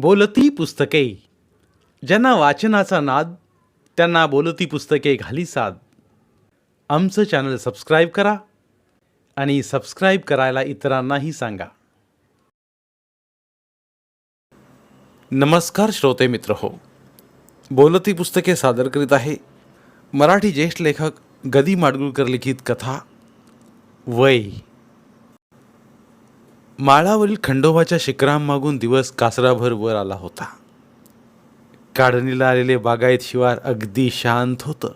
बोलती पुस्तके. ज्यांना वाचनाचा नाद त्यांना बोलती पुस्तके घाली साद. आमचं चॅनल सबस्क्राईब करा आणि सबस्क्राईब करायला इतरांनाही सांगा. नमस्कार श्रोते मित्र हो. बोलती पुस्तके सादर करीत आहे मराठी ज्येष्ठ लेखक गदी माडगुळकर लिखित कथा वय माळावरील खंडोबाच्या शिखरांमागून दिवस कासराभर वर आला होता. काढणीला आलेले बागायत शिवार अगदी शांत होतं.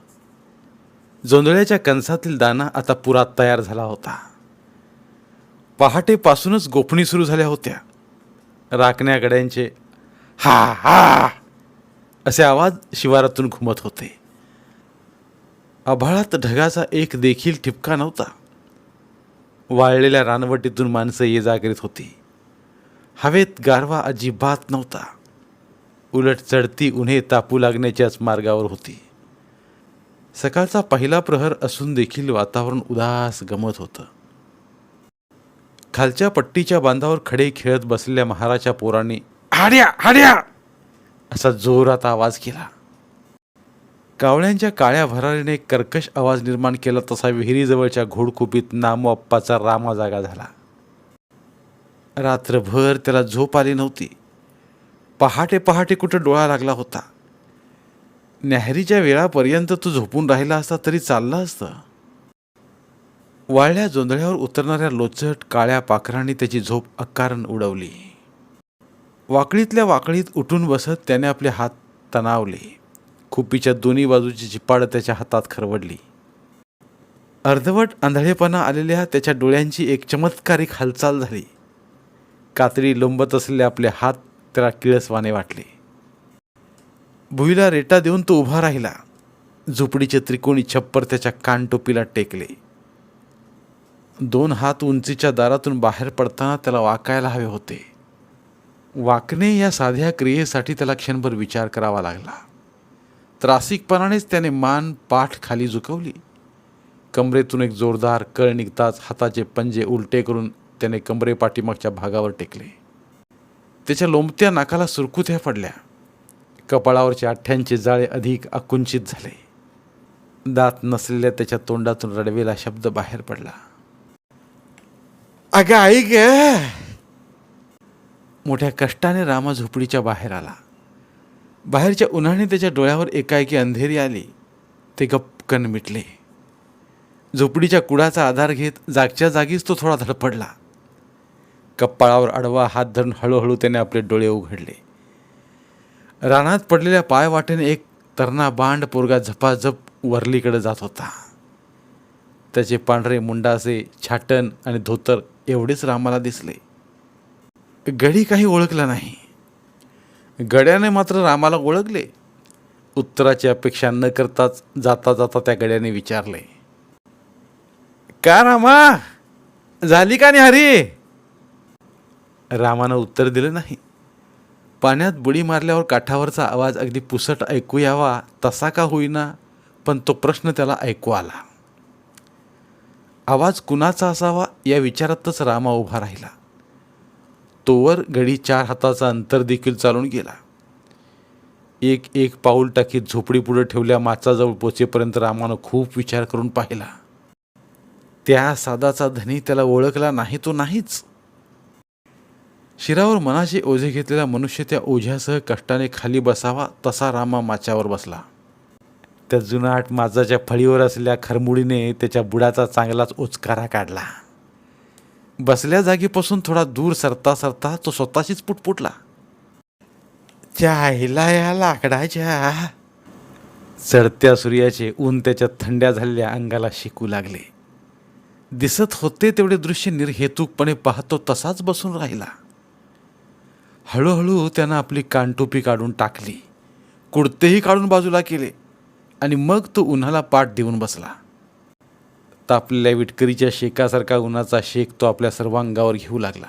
जोंधळ्याच्या कणसातील दाना आता पुरात तयार झाला होता. पहाटेपासूनच गोपणी सुरू झाल्या होत्या. राखण्या गड्यांचे हा हा! असे आवाज शिवारातून घुमत होते. आभाळात ढगाचा एक देखील ठिपका नव्हता. वाळलेल्या रानवटीतून माणसं ये जा करीत होती. हवेत गारवा अजिबात नव्हता. उलट चढती उन्हे तापू लागण्याच्याच मार्गावर होती. सकाळचा पहिला प्रहर असून देखील वातावरण उदास गमत होतं. खालच्या पट्टीच्या बांधावर खडे खेळत बसलेल्या महाराच्या पोरांनी हाड्या हाड्या! असा जोरात आवाज केला. कावळ्यांच्या काळ्या भरारीने कर्कश आवाज निर्माण केला तसा विहिरीजवळच्या घोडखुपीत नामोअप्पाचा रामा जागा झाला. रात्रभर त्याला झोप आली नव्हती. पहाटे पहाटे कुठं डोळा लागला होता? न्याहरीच्या वेळापर्यंत तू झोपून राहिला असता तरी चाललं असतं. वाळल्या जोंधळ्यावर उतरणाऱ्या लोचट काळ्या पाखरांनी त्याची झोप अकारण उडवली. वाकळीतल्या वाकळीत उठून बसत त्याने आपले हात तणावले. खुपीच्या दोन्ही बाजूची झिपाड त्याच्या हातात खरवडली. अर्धवट आंधळेपणा आलेल्या त्याच्या डोळ्यांची एक चमत्कारिक हालचाल झाली. कातडी लोंबत असलेले आपले हात त्याला किळसवाने वाटले. भुईला रेटा देऊन तो उभा राहिला. झोपडीचे त्रिकोणी छप्पर त्याच्या कानटोपीला टेकले. दोन हात उंचीच्या दारातून बाहेर पडताना त्याला वाकायला हवे होते. वाकणे या साध्या क्रियेसाठी त्याला क्षणभर विचार करावा लागला. त्रासिकपणानेच त्याने मान पाठ खाली झुकवली. कमरेतून एक जोरदार कळ निघताच हाताचे पंजे उलटे करून त्याने कमरे पाठीमागच्या भागावर टेकले. त्याच्या लोंबत्या नाकाला सुरकुत्या पडल्या. कपाळावरच्या आठ्यांचे जाळे अधिक आकुंचित झाले. दात नसलेल्या त्याच्या तोंडातून रडवेला शब्द बाहेर पडला. अगं आई ग! मोठ्या कष्टाने रामा झोपडीच्या बाहेर आला. बाहेरच्या उन्हाने त्याच्या डोळ्यावर एकाएकी अंधेरी आली. ते गपकन मिटले. झोपडीच्या कुडाचा आधार घेत जागच्या जागीच तो थोडा धडपडला. कप्पाळावर आडवा हात धरून हळूहळू त्याने आपले डोळे उघडले. रानात पडलेल्या पाय वाटेने एक तरणा बांड पोरगा झपाझप वरलीकडे जात होता. त्याचे पांढरे मुंडासे छाटण आणि धोतर एवढेच रामाला दिसले. गडी काही ओळखला नाही. गड्याने मात्र रामाला ओळखले. उत्तराची अपेक्षा न करताच जाता जाता त्या गड्याने विचारले का रामा? झाली का नाही हरी? रामानं उत्तर दिलं नाही. पाण्यात बुडी मारल्यावर काठावरचा आवाज अगदी पुसट ऐकू यावा तसा का होईना पण तो प्रश्न त्याला ऐकू आला. आवाज कुणाचा असावा या विचारातच रामा उभा राहिला. तोवर गडी चार हाताचा अंतर देखील चालून गेला. एक एक पाऊल टाकीत झोपडी पुढे ठेवल्या माचाजवळ पोचेपर्यंत रामानं खूप विचार करून पाहिला. त्या सादाचा धनी त्याला ओळखला नाही तो नाहीच. शिरावर मनाचे ओझे घेतलेला मनुष्य त्या ओझ्यासह कष्टाने खाली बसावा तसा रामा माच्यावर बसला. त्या जुनाट माजाच्या फळीवर असलेल्या खरमुडीने त्याच्या बुडाचा चांगलाच उचकारा काढला. बसल्या जागेपासून थोडा दूर सरता सरता तो स्वतःशीच पुटपुटला. चायला या लाकडाच्या. चढत्या सूर्याचे ऊन त्याच्या थंड्या झालेल्या अंगाला शिकू लागले. दिसत होते तेवढे दृश्य निर्हेतुकपणे पाहतो तसाच बसून राहिला. हळूहळू त्यानं आपली कानटोपी काढून टाकली. कुडतेही काढून बाजूला केले आणि मग तो उन्हाला पाठ देऊन बसला. तापलेल्या विटकरीच्या शेकासारखा उन्हाचा शेक तो आपल्या सर्वांगावर घेऊ लागला.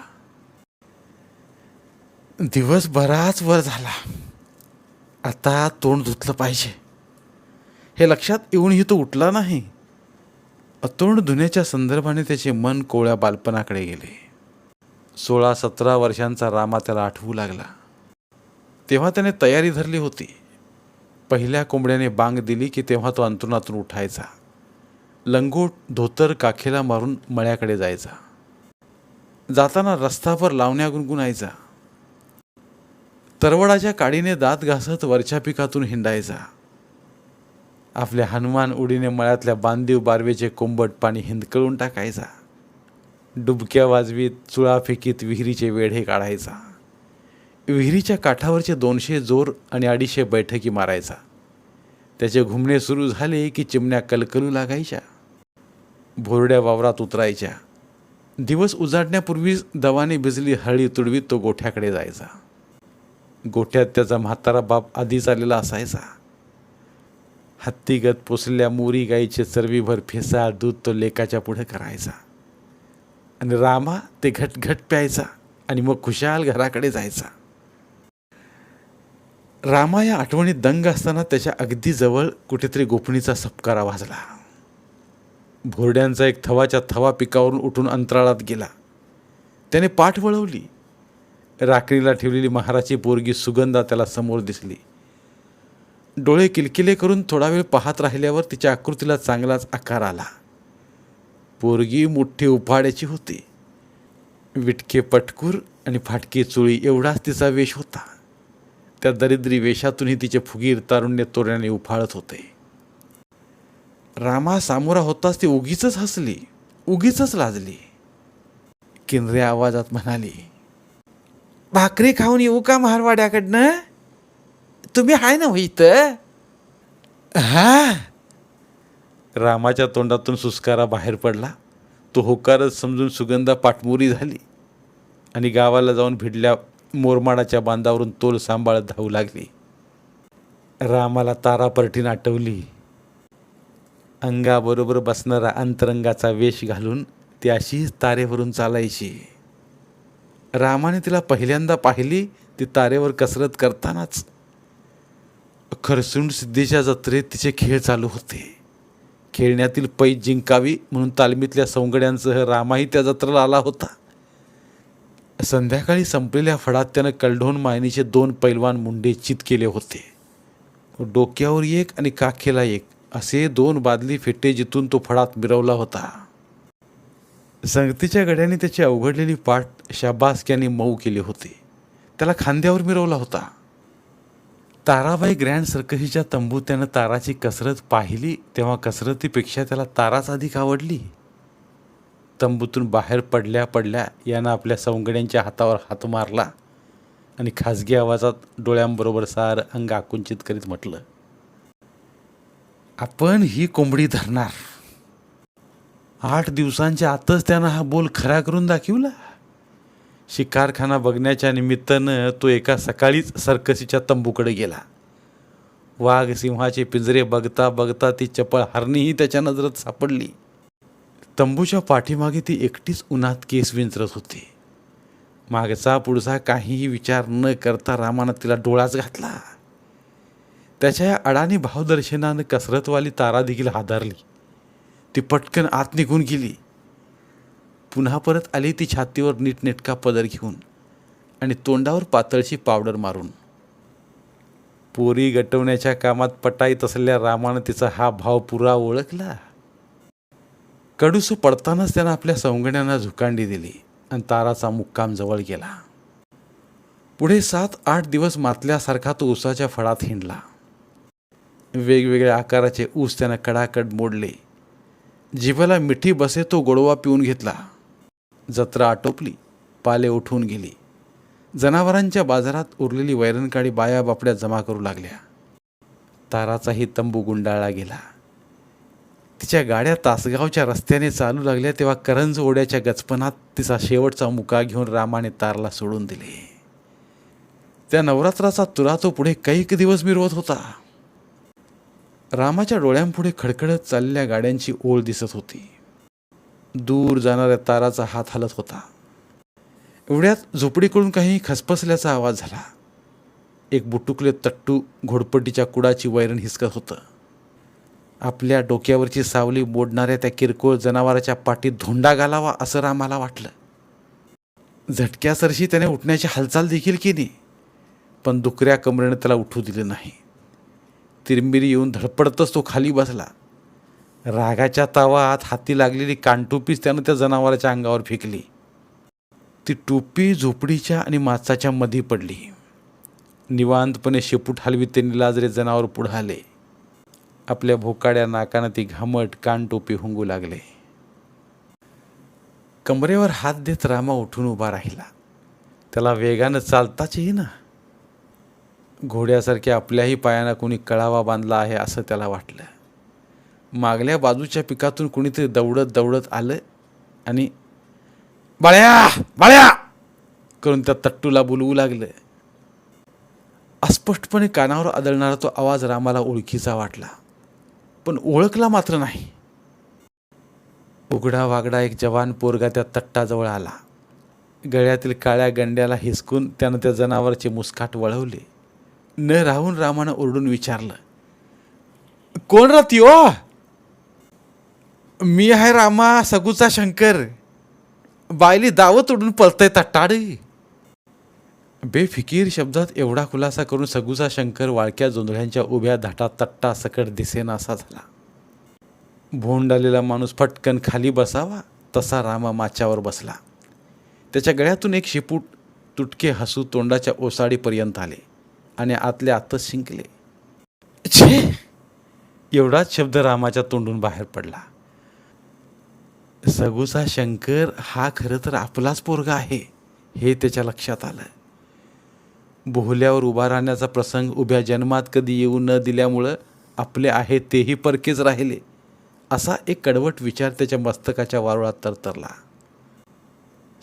दिवस बराच वर झाला. आता तोंड धुतलं पाहिजे. हे लक्षात येऊनही तो उठला नाही. अतोंड धुण्याच्या संदर्भाने त्याचे मन कोवळ्या बालपणाकडे गेले. सोळा सतरा वर्षांचा रामा त्याला आठवू लागला. तेव्हा त्याने तयारी धरली होती. पहिल्या कोंबड्याने बांग दिली की तेव्हा तो अंतरुणातून उठायचा. लंगोट धोतर काखेला मारून मळ्याकडे जायचा. जाताना रस्ताभर लावण्या गुणगुणायचा. तरवडाच्या काडीने दात घासत वरच्या पिकातून हिंडायचा. आपल्या हनुमान उडीने मळ्यातल्या बांधीव बारवेचे कोंबट पाणी हिंदकळून टाकायचा. डुबक्या वाजवीत चुळा फेकीत विहिरीचे वेढे काढायचा. विहिरीच्या काठावरचे दोनशे जोर आणि अडीचशे बैठकी मारायचा. त्याचे घुमणे सुरू झाले की चिमण्या कलकलू लागायच्या. भोरड्या वावरात उतरायच्या. दिवस उजाडण्यापूर्वीच दवाने भिजली हळी तुडवीत तो गोठ्याकडे जायचा. गोठ्यात त्याचा म्हातारा बाप आधीच आलेला असायचा. हत्तीगत पोसलेल्या मोरी गाईचे चरबीभर फेसा दूध तो लेकाच्या पुढे करायचा. आणि रामा ते घटघट प्यायचा आणि मग खुशाल घराकडे जायचा. रामा या आठवणीत दंग असताना त्याच्या अगदी जवळ कुठेतरी गोपणीचा सपकारा वाजला. भोरड्यांचा एक थवाच्या थवा पिकावरून उठून अंतराळात गेला. त्याने पाठ वळवली. राखणीला ठेवलेली महाराची पोरगी सुगंधा त्याला समोर दिसली. डोळे किलकिले करून थोडा वेळ पाहत राहिल्यावर तिच्या आकृतीला चांगलाच आकार आला. पोरगी मोठी उफाड्याची होती. विटके पटकूर आणि फाटके चुळी एवढाच तिचा वेश होता. त्या दरिद्री वेशातूनही तिचे फुगीर तारुण्य तोरण्याने उफाळत होते. रामा सामोरा होताच ती उगीच हसली उगीच लाजली. किनऱ्या आवाजात म्हणाली भाकरी खाऊन येऊ का महारवाड्याकडनं तुम्ही हाय ना हो इथं. हा. रामाच्या तोंडातून सुस्कारा बाहेर पडला. तो होकारच समजून सुगंधा पाठमोरी झाली आणि गावाला जाऊन भिडल्या मोरमाडाच्या बांधावरून तोल सांभाळत धावू लागली. रामाला तारापरटीन आठवली. अंगाबरोबर बसणारा अंतरंगाचा वेश घालून ती अशी तारेवरून चालायची. रामाने तिला पहिल्यांदा पाहिली ती तारेवर कसरत करतानाच. खरसून सिद्धीच्या जत्रेत तिचे खेळ चालू होते. खेळण्यातील पै जिंकावी म्हणून तालमीतल्या सौंगड्यांसह रामाही त्या जत्रेला आला होता. संध्याकाळी संपलेल्या फडात त्यानं कलढोन मायनीचे दोन पैलवान मुंडे चित केले होते. डोक्यावर एक आणि काखेला एक. असे दोन बादली फेटे जिथून तो फळात मिरवला होता. संगतीच्या गड्याने त्याची अवघडलेली पाठ शाबासक्याने मऊ केली होती. त्याला खांद्यावर मिरवला होता. ताराबाई ग्रँड सर्कशीच्या तंबूत त्यानं ताराची कसरत पाहिली तेव्हा कसरतीपेक्षा त्याला ताराच अधिक आवडली. तंबूतून बाहेर पडल्या पडल्या यानं आपल्या सवंगड्यांच्या हातावर हात मारला आणि खाजगी आवाजात डोळ्यांबरोबर सार अंग आकुंचित करीत म्हटलं आपण ही कोंबडी धरणार. आठ दिवसांच्या आतच त्यानं हा बोल खरा करून दाखवला. शिकारखाना बघण्याच्या निमित्तानं तो एका सकाळीच सर्कसीच्या तंबूकडे गेला. वाघ सिंहाचे पिंजरे बघता बघता ती चपळ हरणीही त्याच्या नजरेत सापडली. तंबूच्या पाठीमागे ती एकटीच उन्हात केस विंचरत होती. मागचा पुढचा काहीही विचार न करता रामानं तिला डोळाच घातला. त्याच्या या अडाणी भावदर्शनानं कसरतवाली तारा देखील हादरली. ती पटकन आत निघून गेली. पुन्हा परत आली ती छातीवर नीटनेटका पदर घेऊन आणि तोंडावर पातळशी पावडर मारून. पोरी गटवण्याच्या कामात पटाईत असलेल्या रामानं तिचा हा भाव पुरा ओळखला. कडूसू पडतानाच त्यानं आपल्या सवंगण्यांना झुकांडी दिली आणि ताराचा मुक्काम जवळ गेला. पुढे सात आठ दिवस मातल्यासारखा तो उसाच्या फळात हिंडला. वेगवेगळ्या आकाराचे ऊस त्यानं कडाकड मोडले. जिभेला मिठी बसे तो गोडवा पिऊन घेतला. जत्रा आटोपली पाले उठून गेली. जनावरांच्या बाजारात उरलेली वैरणकाळी बाया बापड्या जमा करू लागल्या. ताराचाही तंबू गुंडाळला गेला. तिच्या गाड्या तासगावच्या रस्त्याने चालू लागल्या तेव्हा करंज ओढ्याच्या गचपनात तिचा शेवटचा मुका घेऊन रामाने तारला सोडून दिले. त्या नवरात्राचा तुरा तो पुढे कैक दिवस मिरवत होता. रामाच्या डोळ्यांपुढे खडखडत चाललेल्या गाड्यांची ओळ दिसत होती. दूर जाणाऱ्या ताराचा हात हलत होता. एवढ्यात झोपडीकडून काही खसपसल्याचा आवाज झाला. एक बुटुकले तट्टू घोडपट्टीच्या कुडाची वैरण हिसकत होतं. आपल्या डोक्यावरची सावली मोडणाऱ्या त्या किरकोळ जनावराच्या पाठीत धोंडा घालावा असं रामाला वाटलं. झटक्यासरशी त्याने उठण्याची हालचाल देखील केली पण दुकऱ्या कमरेने त्याला उठू दिलं नाही. तिरमिरी येऊन धडपडतच तो खाली बसला. रागाच्या तावात हाती लागलेली कानटोपीच त्यानं त्या जनावराच्या अंगावर फेकली. ती टोपी झोपडीच्या आणि माचाच्या मध्ये पडली. निवांतपणे शेपूट हलवीत ते निलाजरे जनावर पुढाले. आपल्या भोकाड्या नाकानं ती घामट कानटोपी हुंगू लागले. कमरेवर हात देत रामा उठून उभा राहिला. त्याला वेगानं चालताच ना. घोड्यासारख्या आपल्याही पायांना कोणी कळावा बांधला आहे असं त्याला वाटलं. मागल्या बाजूच्या पिकातून कुणीतरी दौडत दौडत आलं आणि बाळ्या बाळ्या! करून त्या तट्टूला बोलवू लागलं. अस्पष्टपणे कानावर आदळणारा तो आवाज रामाला ओळखीचा वाटला पण ओळखला मात्र नाही. उघडा वागडा एक जवान पोरगा त्या तट्टाजवळ आला. गळ्यातील काळ्या गंड्याला हिसकून त्यानं त्या जनावरचे मुस्काट वळवले. न राहून रामानं ओरडून विचारलं कोण राहती ओ मी आहे रामा सगूचा शंकर. बायली दावत उडून पळतय तट्टाड. बेफिकीर शब्दात एवढा खुलासा करून सगूचा शंकर वाळक्या जोंधळ्यांच्या उभ्या धाटात तट्टा सकट दिसेनासा झाला. भोंडालेला माणूस फटकन खाली बसावा तसा रामा माच्यावर बसला. त्याच्या गळ्यातून एक शेपूट तुटके हसू तोंडाच्या ओसाडीपर्यंत आले. आणि आतल्या आतच शिंकले. छे! एवढाच शब्द रामाच्या तोंडून बाहेर पडला. सगूचा शंकर हा खरं तर आपलाच पोरगा आहे हे त्याच्या लक्षात आलं. बोहल्यावर उभा राहण्याचा प्रसंग उभ्या जन्मात कधी येऊ न दिल्यामुळं आपले आहे तेही परकेच राहिले असा एक कडवट विचार त्याच्या मस्तकाच्या वारुळात तरतरला.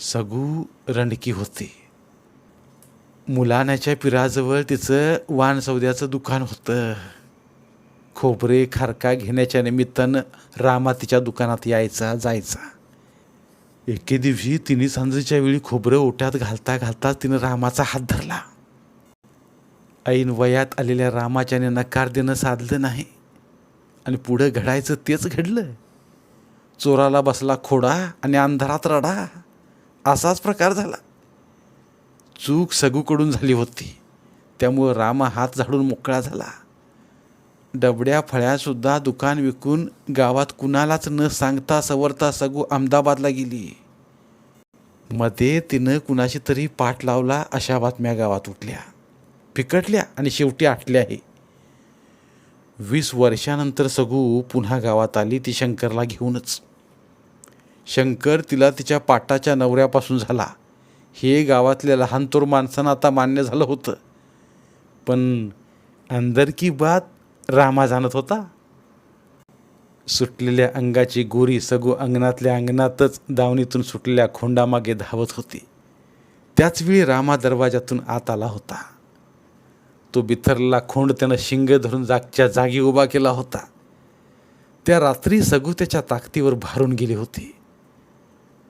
सगू रणकी होते. मुलानाच्या पिराजवळ तिचं वाण सौद्याचं दुकान होतं. खोबरे खारका घेण्याच्या निमित्तानं रामा तिच्या दुकानात यायचा जायचा. एके दिवशी तिन्ही सांजेच्या वेळी खोबरं ओट्यात घालता घालता तिनं रामाचा हात धरला. ऐन वयात आलेल्या रामाच्याने नकार देणं साधलं नाही. आणि पुढं घडायचं तेच घडलं. चोराला बसला खोडा आणि अंधारात रडा. असाच प्रकार झाला. चूक सगूकडून झाली होती. त्यामुळं रामा हात झाडून मोकळा झाला. डबड्या फळ्यासुद्धा दुकान विकून गावात कुणालाच न सांगता सवरता सगू अहमदाबादला गेली. मध्ये तिनं कुणाशी तरी पाठ लावला अशा बातम्या गावात उठल्या. फिकटल्या आणि शेवटी आटल्याही वीस वर्षानंतर सगू पुन्हा गावात आली ती शंकरला घेऊनच. शंकर तिला तिच्या पाटाच्या नवऱ्यापासून झाला. हे गावातल्या लहान तोर माणसांना आता मान्य झालं होतं. पण अंदर की बात रामा जाणत होता. सुटलेल्या अंगाची गोरी सगू अंगणातल्या अंगणातच दावणीतून सुटलेल्या खोंडामागे धावत होती. त्याचवेळी रामा दरवाजातून आत आला होता. तो बिथरला खोंड त्यानं शिंग धरून जागच्या जागी उभा केला होता. त्या रात्री सगू त्याच्या ताकदीवर भारून गेली होती.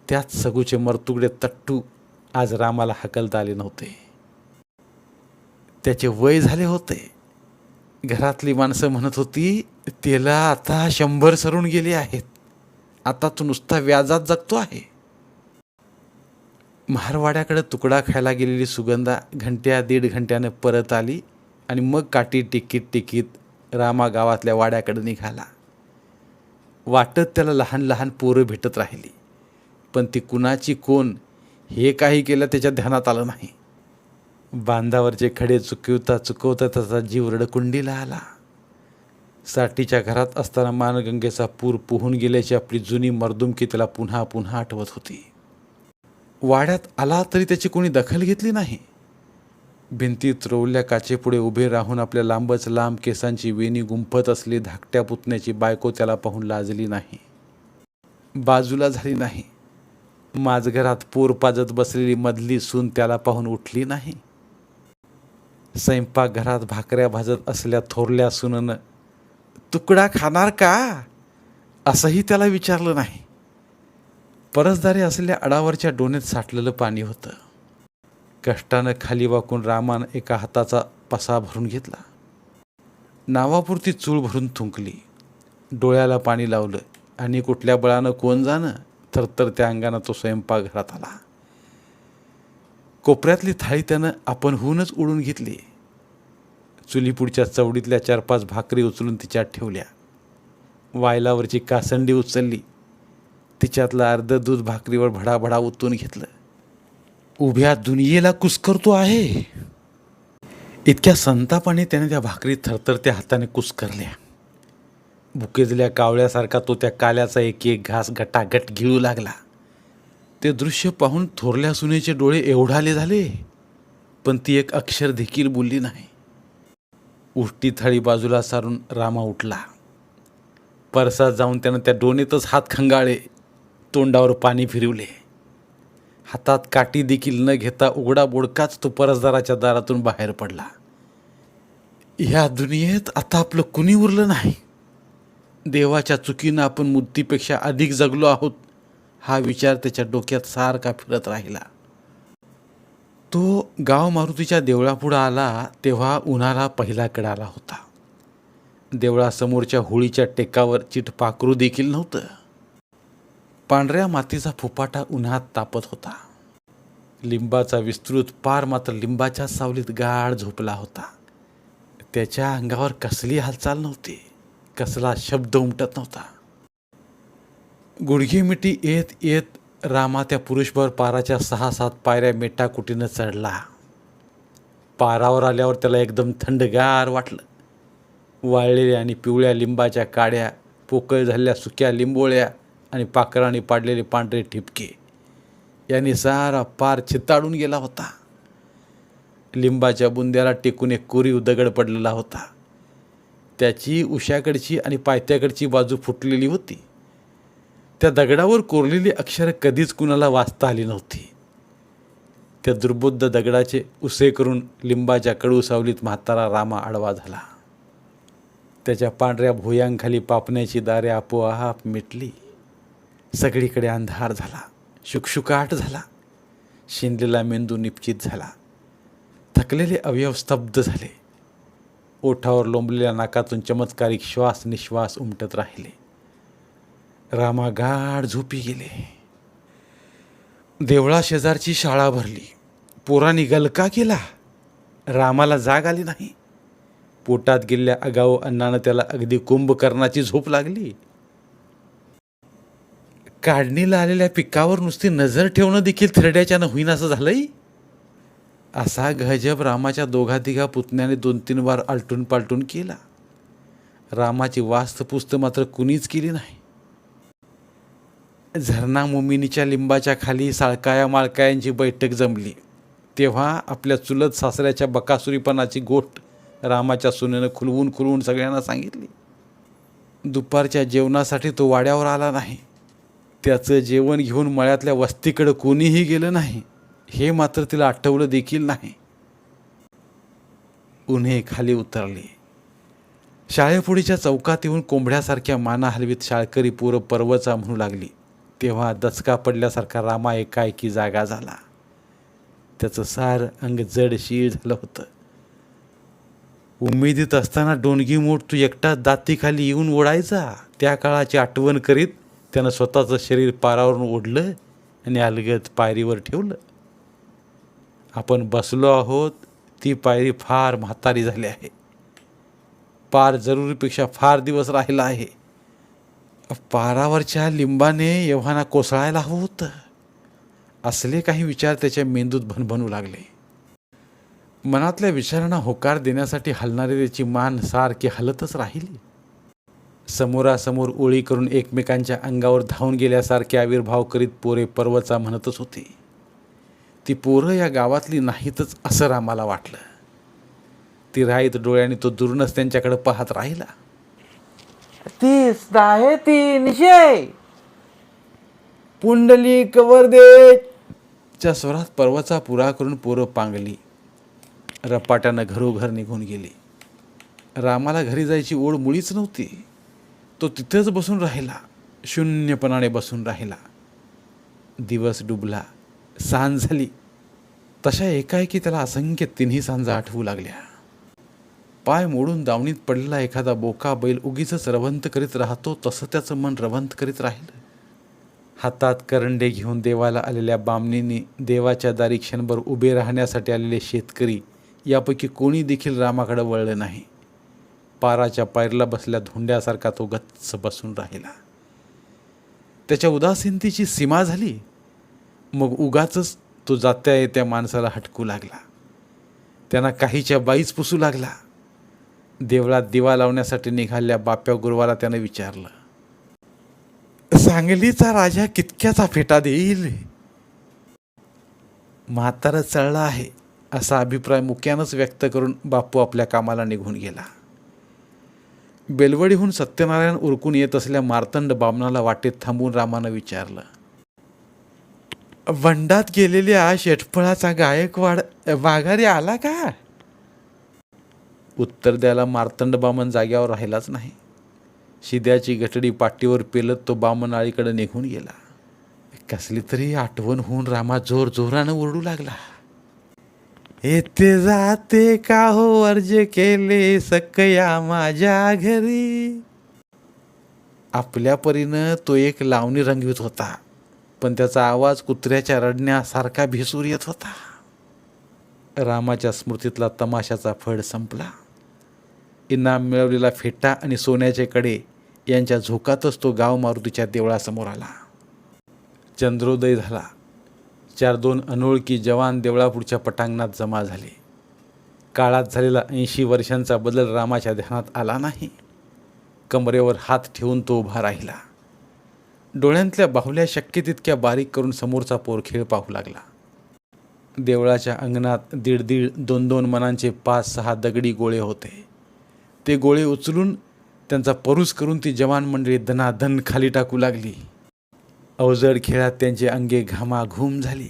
त्याच सगूचे मरतुगडे तट्टू आज रामाला हकलता आले नव्हते. त्याचे वय झाले होते. घरातली माणसं म्हणत होती त्याला आता शंभर सरून गेले आहेत. आता तो नुसता व्याजात जगतो आहे. महारवाड्याकडे तुकडा खायला गेलेली सुगंधा घंट्या दीड घंट्यानं परत आली आणि मग काठी टिकीत टिकीत रामा गावातल्या वाड्याकडे निघाला. वाटत त्याला लहान लहान पोरं भेटत राहिली. पण ती कुणाची कोण हे काही केलं त्याच्या ध्यानात आलं नाही. बांधावरचे खडे चुकवता चुकवता त्याचा जीव रडकुंडीला आला. साठीच्या घरात असताना मानगंगेचा पूर पोहून गेल्याची आपली जुनी मर्दुमकी त्याला पुन्हा पुन्हा आठवत होती. वाड्यात आला तरी त्याची कोणी दखल घेतली नाही. भिंतीत रोवल्या काचेपुढे उभे राहून आपल्या लांबच लांब केसांची वेणी गुंफत असली धाकट्या पुतण्याची बायको त्याला पाहून लाजली नाही. बाजूला झाली नाही. माझघरात पोर पाजत बसलेली मधली सून त्याला पाहून उठली नाही. स्वयंपाकघरात भाकऱ्या भाजत असल्या थोरल्या सुननं तुकडा खाणार का? असंही त्याला विचारलं नाही. परसदारी असलेल्या अडावरच्या डोनेत साठलेलं पाणी होतं. कष्टानं खाली वाकून रामानं एका हाताचा पसा भरून घेतला. नावापुरती चूळ भरून थुंकली. डोळ्याला पाणी लावलं आणि कुठल्या बळानं कोण जाणं? थरथर त्या अंगानं तो स्वयंपाकघरात आला. कोपऱ्यातली थाळी त्यानं आपणहूनच उडून घेतली. चुलीपुढच्या चवडीतल्या चार पाच भाकरी उचलून तिच्यात ठेवल्या. वायलावरची कासंडी उचलली. तिच्यातलं अर्ध दूध भाकरीवर भडाभडा ओतून घेतलं. उभ्या दुनियेला कुस्करतो आहे. इतक्या संतापाने त्याने त्या भाकरी थरथरत्या हाताने कुस्करल्या. भुकेजल्या कावळ्यासारखा तो त्या काल्याचा एक एक घास गटागट गिळू लागला. ते दृश्य पाहून थोरल्या सुनेचे डोळे एवढाले झाले पण ती एक अक्षर देखील बोलली नाही. उष्टी थाळी बाजूला सारून रामा उठला. परसात जाऊन त्यानं त्या डोनेतच हात खंगाळे तोंडावर पाणी फिरवले. हातात काठी देखील न घेता उघडा बोडकाच तो परसदाराच्या दारातून बाहेर पडला. ह्या दुनियेत आता आपलं कुणी उरलं नाही? देवाच्या चुकीनं आपण मुद्दीपेक्षा अधिक जगलो आहोत हा विचार त्याच्या डोक्यात सारखा फिरत राहिला. तो गाव मारुतीच्या देवळापुढं आला तेव्हा उन्हाला पहिला कडाला होता. देवळासमोरच्या होळीच्या टेकावर चिटपाखरू देखील नव्हतं. पांढऱ्या मातीचा फुपाटा उन्हात तापत होता. लिंबाचा विस्तृत पार मात्र लिंबाच्या सावलीत गाढ झोपला होता. त्याच्या अंगावर कसली हालचाल नव्हती. कसला शब्द उमटत नव्हता. गुडघी मिठी येत येत रामा त्या पुरुषभर पाराच्या सहा सात पायऱ्या मेटाकुटीनं चढला. पारावर आल्यावर त्याला एकदम थंडगार वाटलं. वाळलेल्या आणि पिवळ्या लिंबाच्या काड्या पोकळ झालेल्या सुक्या लिंबोळ्या आणि पाकराने पाडलेले पांढरे ठिपके. यांनी सारा पार चिताडून गेला होता. लिंबाच्या बुंद्याला टेकून एक कोरीव दगड पडलेला होता. त्याची उशाकडची आणि पायथ्याकडची बाजू फुटलेली होती. त्या दगडावर कोरलेली अक्षरं कधीच कुणाला वाचता आली नव्हती. त्या दुर्बुद्ध दगडाचे उसे करून लिंबाच्या कडू सावलीत म्हातारा रामा आडवा झाला. त्याच्या पांढऱ्या भुयांखाली पापण्याची दारे आपोआप मिटली. सगळीकडे अंधार झाला शुकशुकाट झाला. शिंदलेला मेंदू निपचित झाला. थकलेले अवयव स्तब्ध झाले. ओठावर लोंबलेल्या नाकातून चमत्कारिक श्वास निश्वास उमटत राहिले. रामा गाढ झोपी गेले. देवळा शेजारची शाळा भरली. पोरांनी गलका केला. रामाला जाग आली नाही. पोटात गेलेल्या अगाऊ अण्णानं त्याला अगदी कुंभकर्णाची झोप लागली. काढणीला आलेल्या पिकावर नुसती नजर ठेवणं देखील थरड्याच्यानं होईन असं झालंय? असा गजब रामाच्या दोघा तिघा पुतण्याने दोन तीन वार आलटून पालटून केला. रामाची वास्तपुस्त मात्र कुणीच केली नाही. झरणा मोमिनीच्या लिंबाच्या खाली साळकाया माळकायांची बैठक जमली. तेव्हा आपल्या चुलत सासऱ्याच्या बकासुरीपणाची गोष्ट रामाच्या सुनेनं खुलवून खुलवून सगळ्यांना सांगितली. दुपारच्या जेवणासाठी तो वाड्यावर आला नाही. त्याचं जेवण घेऊन मळ्यातल्या वस्तीकडं कोणीही गेलं नाही. हे मात्र तिला आठवलं देखील नाही. उन्हे खाली उतरले. शाळेपुढीच्या चौकात येऊन कोंबड्यासारख्या माना हलवीत शाळकरी पोरं पर्वचा म्हणू लागली. तेव्हा दचका पडल्यासारखा रामा एकाएकी जागा झाला. त्याचं सार अंग जडशीळ झालं होतं. उमेदीत असताना डोणगी मोठ तू एकटा दातीखाली येऊन ओढायचा. त्या काळाची आठवण करीत त्यानं स्वतःचं शरीर पारावरून ओढलं आणि अलगद पायरीवर ठेवलं. आपण बसलो आहोत ती पायरी फार म्हातारी झाली आहे. पार जरुरीपेक्षा फार दिवस राहिला आहे. पारावरच्या लिंबाने एव्हाना कोसळायला हवं होतं. असले काही विचार त्याच्या मेंदूत भनभनू लागले. मनातल्या विचारांना होकार देण्यासाठी हलणारी त्याची मान सारखी हलतच राहिली. समोरासमोर ओळी करून एकमेकांच्या अंगावर धावून गेल्यासारखे आविर्भाव करीत पोरे पर्वचा म्हणतच होते. ती पोरं या गावातली नाहीतच असं रामाला वाटलं. ती राहीत डोळ्याने तो दुरूनच त्यांच्याकडे पाहत राहिला. तीस आहे ती निशय पुंडली कवर दे च्या स्वरात पर्वाचा पुरा करून पोरं पांगली. रपाट्यानं घरोघर निघून गेली. रामाला घरी जायची ओढ मुळीच नव्हती. तो तिथंच बसून राहिला. शून्यपणाने बसून राहिला. दिवस डुबला. सांज झाली. तशा एकाएकी त्याला असंख्य तिन्ही सांजा आठवू लागल्या. पाय मोडून दावणीत पडलेला एखादा बोका बैल उगीच रवंत करीत राहतो तसं त्याचं मन रवंत करीत राहिलं. हातात करंडे घेऊन देवाला आलेल्या बामणींनी देवाच्या दारी क्षणभर उभे राहण्यासाठी आलेले शेतकरी यापैकी कोणी देखील रामाकडे वळलं नाही. पाराच्या पायरीला बसल्या धोंड्यासारखा तो गच्च बसून राहिला. त्याच्या उदासीनतेची सीमा झाली. मग उगाच तो जात्या येत्या माणसाला हटकू लागला. त्यांना काहीच्या बाईच पुसू लागला. देवळात दिवा लावण्यासाठी निघाल्या बाप्या गुरुवाला त्यानं विचारलं सांगलीचा राजा कितक्याचा फेटा देईल? म्हातारा चळला आहे असा अभिप्राय मुक्यानंच व्यक्त करून बापू आपल्या कामाला निघून गेला. बेलवडीहून सत्यनारायण उरकून येत असल्या मार्तंड बामणाला वाटेत थांबून रामानं विचारलं वंडात गेलेल्या शेटफळाचा गायकवाड वाघारी आला का? उत्तर द्यायला मार्तंड बामन जाग्यावर राहिलाच नाही. शिद्याची गटडी पाठीवर पेलत तो बामन आळीकडे निघून गेला. कसली तरी आठवण होऊन रामा जोर जोरानं ओरडू लागला. येते जाते का हो अर्ज केले सकया माझ्या घरी? आपल्या परीनं तो एक लावणी रंगवीत होता. पण त्याचा आवाज कुत्र्याच्या रडण्यासारखा भिसूर येत होता. रामाच्या स्मृतीतला तमाशाचा फड संपला. इनाम मिळवलेला फेटा आणि सोन्याचे कडे यांच्या झोकातच तो गाव मारुतीच्या देवळासमोर आला. चंद्रोदय झाला. चार दोन अनोळखी जवान देवळापुढच्या पटांगणात जमा झाले. काळात झालेला ऐंशी वर्षांचा बदल रामाच्या ध्यानात आला नाही. कमरेवर हात ठेवून तो उभा राहिला. डोळ्यांतल्या बाहुल्या शक्य तितक्या बारीक करून समोरचा पोरखेळ पाहू लागला. देवळाच्या अंगणात दीड दीड दोन दोन मनांचे पाच सहा दगडी गोळे होते. ते गोळे उचलून त्यांचा परूस करून ती जवान मंडळी धनाधन खाली टाकू लागली. अवजड खेळात त्यांचे अंगे घामाघूम झाली.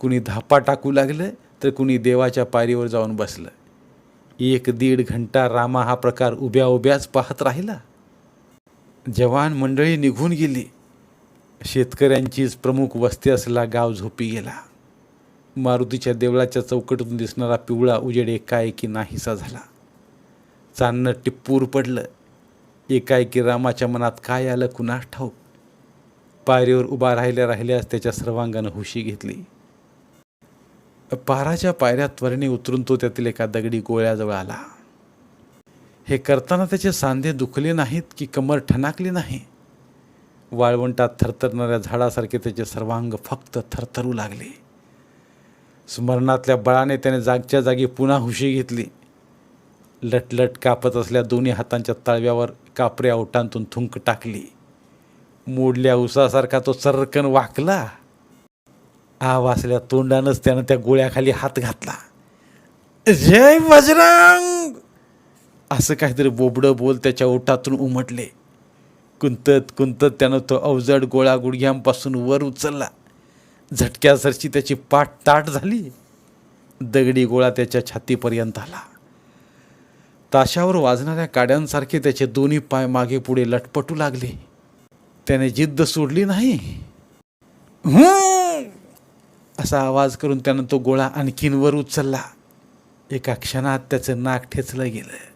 कुणी धापा टाकू लागलं तर कुणी देवाच्या पायरीवर जाऊन बसलं. एक दीड घंटा रामा हा प्रकार उभ्या उभ्याच पाहत राहिला. जवान मंडळी निघून गेली. शेतकऱ्यांचीच प्रमुख वस्ती असलेला गाव झोपी गेला. मारुतीच्या देवळाच्या चौकटीतून दिसणारा पिवळा उजेड एकाएकी नाहीसा झाला. चांदणं टिप्पूर पडलं. एकाएकी रामाच्या मनात काय आलं कुणास ठाऊक? पायरीवर उभा राहिल्या राहिल्यास त्याच्या सर्वांगानं हुशी घेतली. पाराच्या पायऱ्या त्वरेने उतरून तो त्यातील एका दगडी गोळ्याजवळ आला. हे करताना त्याचे सांधे दुखले नाहीत की कमर ठणाकली नाही? वाळवंटात थरथरणाऱ्या झाडासारखे त्याचे सर्वांग फक्त थरथरू लागले. स्मरणातल्या बळाने त्याने जागच्या जागी पुन्हा हुशी घेतली. लटलट कापत असल्या दोन्ही हातांच्या तळव्यावर कापऱ्या ओटांतून थुंक टाकली. मोडल्या उसासारखा तो चर्रकन वाकला. आवासल्या तोंडानंच त्यानं त्या गोळ्याखाली हात घातला. जय बजरंग असं काहीतरी बोबडं बोल त्याच्या ओठातून उमटले. कुंतत कुंतत त्यानं तो अवजड गोळा गुडघ्यांपासून वर उचलला. झटक्यासरची त्याची पाठ ताट झाली. दगडी गोळा त्याच्या छातीपर्यंत आला. ताशावर वाजणाऱ्या काड्यांसारखे त्याचे दोन्ही पाय मागे पुढे लटपटू लागले. त्याने जिद्द सोडली नाही. असा आवाज करून त्यानं तो गोळा आणखीन वर उचलला. एका क्षणात त्याचं नाक ठेचलं गेलं.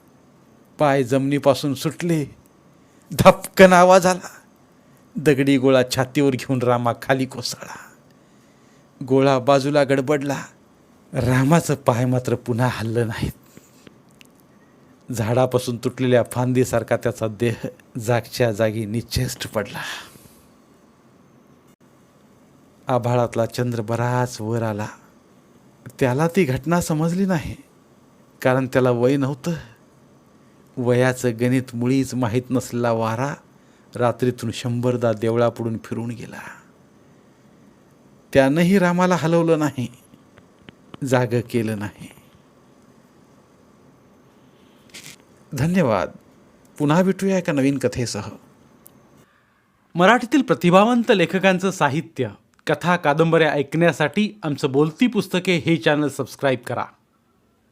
पाय जमिनीपासून सुटले. धपकन आवाज आला. दगडी गोळा छातीवर घेऊन रामा खाली कोसळला. गोळा बाजूला गडबडला. रामाचं पाय मात्र पुन्हा हल्लं नाहीत. झाडापासून तुटलेल्या फांदीसारखा त्याचा देह जागच्या जागी निश्चेष्ट पडला. आभाळातला चंद्र बराच वर आला. त्याला ती घटना समजली नाही कारण त्याला वय नव्हतं. वयाचं गणित मुळीच माहीत नसलेला वारा रात्रीतून शंभरदा देवळापुढून फिरून गेला. त्यानंही रामाला हलवलं नाही जाग केलं नाही. धन्यवाद. पुन्हा भेटूया एका नवीन कथेसह. मराठीतील प्रतिभावंत लेखकांचं साहित्य कथा कादंबऱ्या ऐकण्यासाठी आमचं बोलती पुस्तके हे चॅनल सबस्क्राईब करा.